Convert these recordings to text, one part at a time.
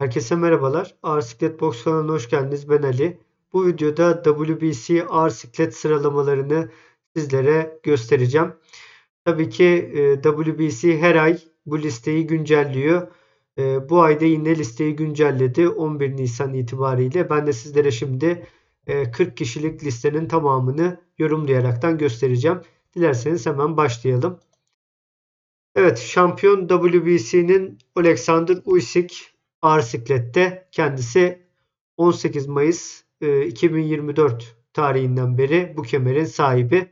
Herkese merhabalar. Ağır Siklet Box kanalına hoş geldiniz. Ben Ali. Bu videoda WBC ağır siklet sıralamalarını sizlere göstereceğim. Tabii ki e, WBC her ay bu listeyi güncelliyor. E, Bu ayda yine listeyi güncelledi 11 Nisan itibariyle. Ben de sizlere şimdi e, 40 kişilik listenin tamamını yorumlayaraktan göstereceğim. Dilerseniz hemen başlayalım. Evet, şampiyon WBC'nin Alexander Usyk ağır siklette kendisi 18 Mayıs e, 2024 tarihinden beri bu kemerin sahibi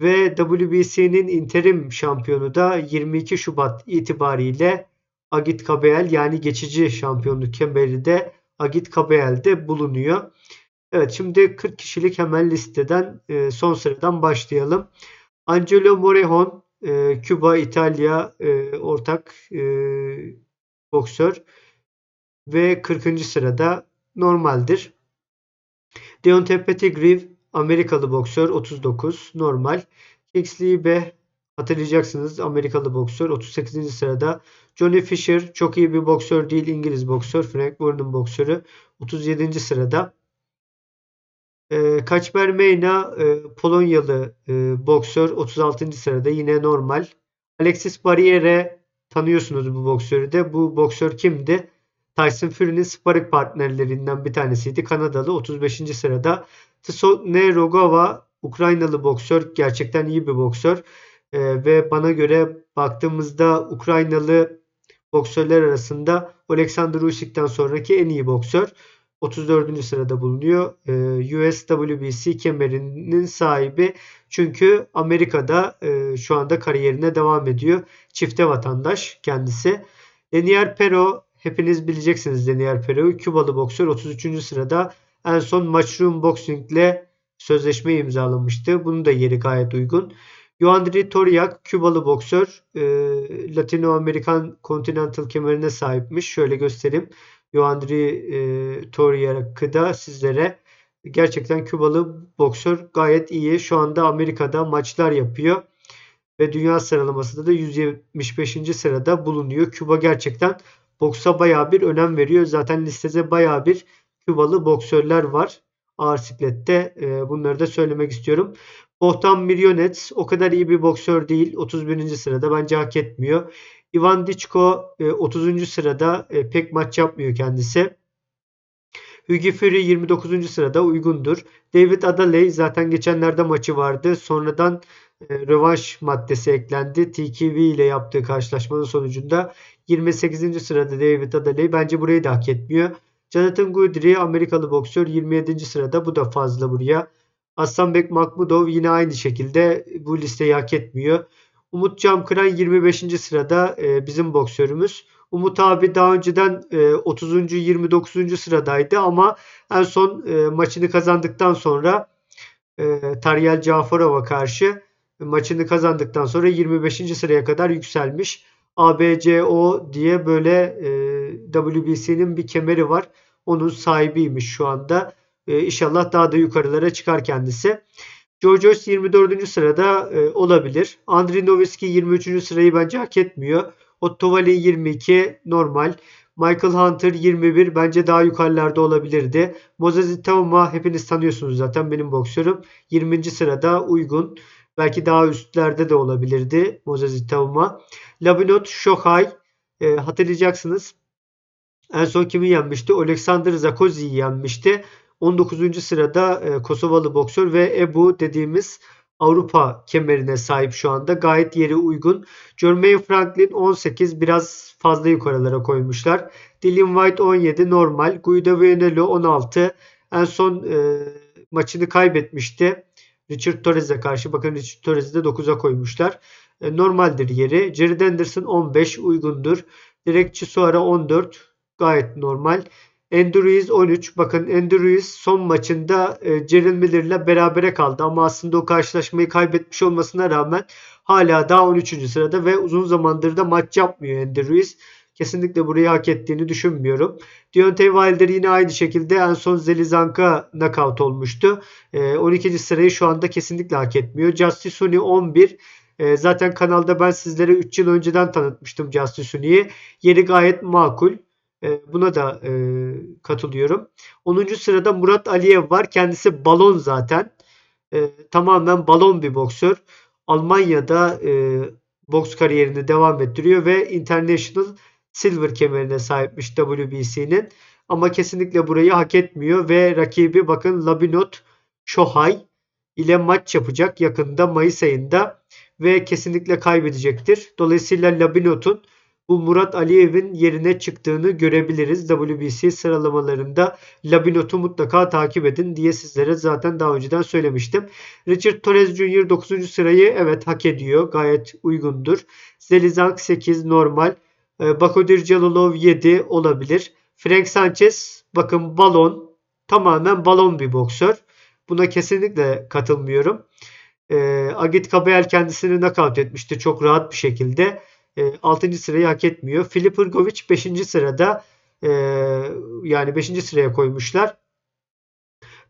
ve WBC'nin interim şampiyonu da 22 Şubat itibariyle Agit Kabeel yani geçici şampiyonluk kemeri de Agit Kabeel'de bulunuyor. Evet şimdi 40 kişilik hemen listeden e, son sıradan başlayalım. Angelo Morejon e, Küba İtalya e, ortak e, boksör ve 40. sırada normaldir. Deontay Pettigrew Amerikalı boksör 39 normal. Kingsley Be hatırlayacaksınız Amerikalı boksör 38. sırada. Johnny Fisher çok iyi bir boksör değil İngiliz boksör. Frank Warren'ın boksörü 37. sırada. E, Kaçber Meyna e, Polonyalı e, boksör 36. sırada yine normal. Alexis Barriere tanıyorsunuz bu boksörü de. Bu boksör kimdi? Tyson Fury'nin sparring partnerlerinden bir tanesiydi. Kanadalı 35. sırada. Tsone Rogawa Ukraynalı boksör. Gerçekten iyi bir boksör. E, ve bana göre baktığımızda Ukraynalı boksörler arasında Alexander Usyk'ten sonraki en iyi boksör. 34. sırada bulunuyor. Ee, US WBC kemerinin sahibi. Çünkü Amerika'da e, şu anda kariyerine devam ediyor. Çifte vatandaş kendisi. Daniel Pero hepiniz bileceksiniz Daniel Pero'yu. Kübalı boksör 33. sırada en son Matchroom Boxing ile sözleşme imzalamıştı. Bunun da yeri gayet uygun. Yoandri Toriak Kübalı boksör e, Latino Amerikan Continental kemerine sahipmiş. Şöyle göstereyim. Yoandri e, Toriak'ı da sizlere gerçekten Kübalı boksör gayet iyi. Şu anda Amerika'da maçlar yapıyor ve dünya sıralamasında da 175. sırada bulunuyor. Küba gerçekten boksa bayağı bir önem veriyor. Zaten listede bayağı bir Kübalı boksörler var. Ağır siklette e, bunları da söylemek istiyorum. Bohtan Miryonets o kadar iyi bir boksör değil. 31. sırada bence hak etmiyor. Ivan Dichko 30. sırada e, pek maç yapmıyor kendisi. Hugo Fury 29. sırada uygundur. David Adaley zaten geçenlerde maçı vardı. Sonradan e, rövanş maddesi eklendi. TKV ile yaptığı karşılaşmanın sonucunda 28. sırada David Adaley bence burayı da hak etmiyor. Jonathan Goodry Amerikalı boksör 27. sırada bu da fazla buraya. Aslanbek Makmudov yine aynı şekilde bu listeyi hak etmiyor. Umut Camkıran 25. sırada e, bizim boksörümüz. Umut abi daha önceden e, 30. 29. sıradaydı ama en son e, maçını kazandıktan sonra e, Taryel Cafarov'a karşı e, maçını kazandıktan sonra 25. sıraya kadar yükselmiş. ABCO diye böyle e, WBC'nin bir kemeri var. Onun sahibiymiş şu anda. E, inşallah daha da yukarılara çıkar kendisi. Georgios 24. sırada e, olabilir. Andriy Nowitzki 23. sırayı bence hak etmiyor. Otto Wallin 22 normal. Michael Hunter 21 bence daha yukarılarda olabilirdi. Moses Itauma hepiniz tanıyorsunuz zaten benim boksörüm. 20. sırada uygun. Belki daha üstlerde de olabilirdi Moses Itauma. Labinot Shohai e, hatırlayacaksınız. En son kimi yenmişti? Alexander Zakozi'yi yenmişti. 19. sırada e, Kosovalı boksör ve Ebu dediğimiz Avrupa kemerine sahip şu anda. Gayet yeri uygun. Jermaine Franklin 18 biraz fazla yukarılara koymuşlar. Dylan White 17 normal. Guido Vianello 16. En son e, maçını kaybetmişti. Richard Torres'e karşı. Bakın Richard Torres'i de 9'a koymuşlar. E, normaldir yeri. Jared Anderson 15 uygundur. Direkt Chisora 14 gayet normal. Andrews 13. Bakın Andrews son maçında e, Jaren Miller'la berabere kaldı ama aslında o karşılaşmayı kaybetmiş olmasına rağmen hala daha 13. sırada ve uzun zamandır da maç yapmıyor Andrews. Kesinlikle burayı hak ettiğini düşünmüyorum. Deontay Wilder yine aynı şekilde en son Zelizanka knockout olmuştu. E, 12. sırayı şu anda kesinlikle hak etmiyor. Justice Suni 11. E, zaten kanalda ben sizlere 3 yıl önceden tanıtmıştım Justice Suni'yi. Yeri gayet makul. E, buna da e, katılıyorum. 10. sırada Murat Aliyev var. Kendisi balon zaten. Tamamen balon bir boksör. Almanya'da e, boks kariyerini devam ettiriyor ve International Silver kemerine sahipmiş WBC'nin. Ama kesinlikle burayı hak etmiyor ve rakibi bakın Labinot Shohai ile maç yapacak yakında Mayıs ayında ve kesinlikle kaybedecektir. Dolayısıyla Labinot'un bu Murat Aliyev'in yerine çıktığını görebiliriz. WBC sıralamalarında Labinot'u mutlaka takip edin diye sizlere zaten daha önceden söylemiştim. Richard Torres Jr. 9. sırayı evet hak ediyor. Gayet uygundur. Zelizank 8 normal. Ee, Bakodir Jalolov 7 olabilir. Frank Sanchez bakın balon tamamen balon bir boksör. Buna kesinlikle katılmıyorum. E, Agit Kabayel kendisini nakavt etmişti çok rahat bir şekilde. E, 6. sırayı hak etmiyor. Filip Irgovic 5. sırada e, yani 5. sıraya koymuşlar.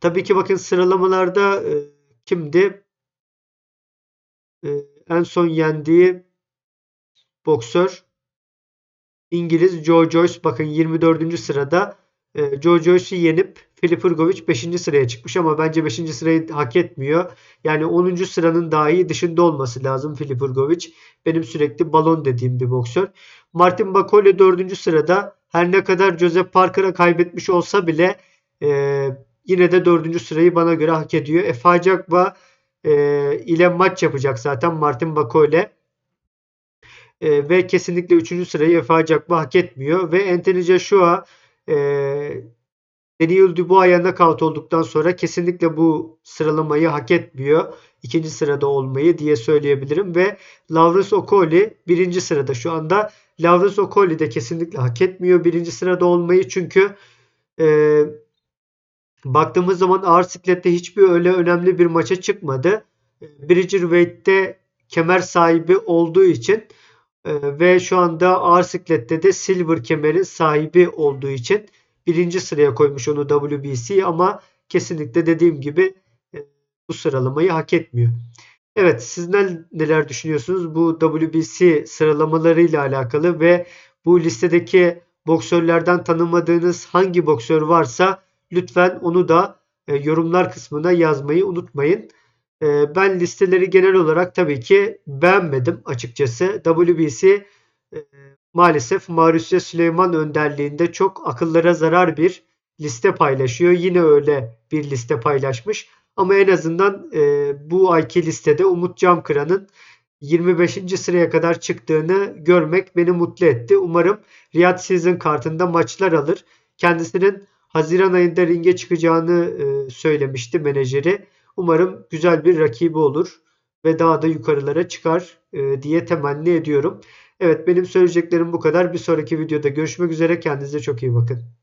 Tabii ki bakın sıralamalarda e, kimdi? E, en son yendiği boksör İngiliz Joe Joyce bakın 24. sırada e, Joe Joyce'u yenip Filip Irgovic 5. sıraya çıkmış ama bence 5. sırayı hak etmiyor. Yani 10. sıranın dahi dışında olması lazım Filip Irgovic. Benim sürekli balon dediğim bir boksör. Martin Bakole 4. sırada her ne kadar Joseph Parker'a kaybetmiş olsa bile e, yine de 4. sırayı bana göre hak ediyor. Efe Acakba e, ile maç yapacak zaten Martin Bakole. E, ve kesinlikle 3. sırayı Efe Acakba hak etmiyor. Ve Anthony Joshua e, Daniel Dubois'a knockout olduktan sonra kesinlikle bu sıralamayı hak etmiyor. İkinci sırada olmayı diye söyleyebilirim. Ve Lawrence Okoli birinci sırada şu anda. Lawrence Okoli de kesinlikle hak etmiyor birinci sırada olmayı. Çünkü e, baktığımız zaman ağır siklette hiçbir öyle önemli bir maça çıkmadı. Bridgerweight'te kemer sahibi olduğu için e, ve şu anda ağır siklette de silver kemerin sahibi olduğu için birinci sıraya koymuş onu WBC ama kesinlikle dediğim gibi e, bu sıralamayı hak etmiyor. Evet sizler neler düşünüyorsunuz bu WBC sıralamalarıyla alakalı ve bu listedeki boksörlerden tanımadığınız hangi boksör varsa lütfen onu da e, yorumlar kısmına yazmayı unutmayın. E, ben listeleri genel olarak tabii ki beğenmedim açıkçası. WBC maalesef Marusya Süleyman önderliğinde çok akıllara zarar bir liste paylaşıyor. Yine öyle bir liste paylaşmış. Ama en azından e, bu ayki listede Umut Camkıran'ın 25. sıraya kadar çıktığını görmek beni mutlu etti. Umarım Riyad Season kartında maçlar alır. Kendisinin Haziran ayında ringe çıkacağını e, söylemişti menajeri. Umarım güzel bir rakibi olur ve daha da yukarılara çıkar e, diye temenni ediyorum. Evet benim söyleyeceklerim bu kadar. Bir sonraki videoda görüşmek üzere. Kendinize çok iyi bakın.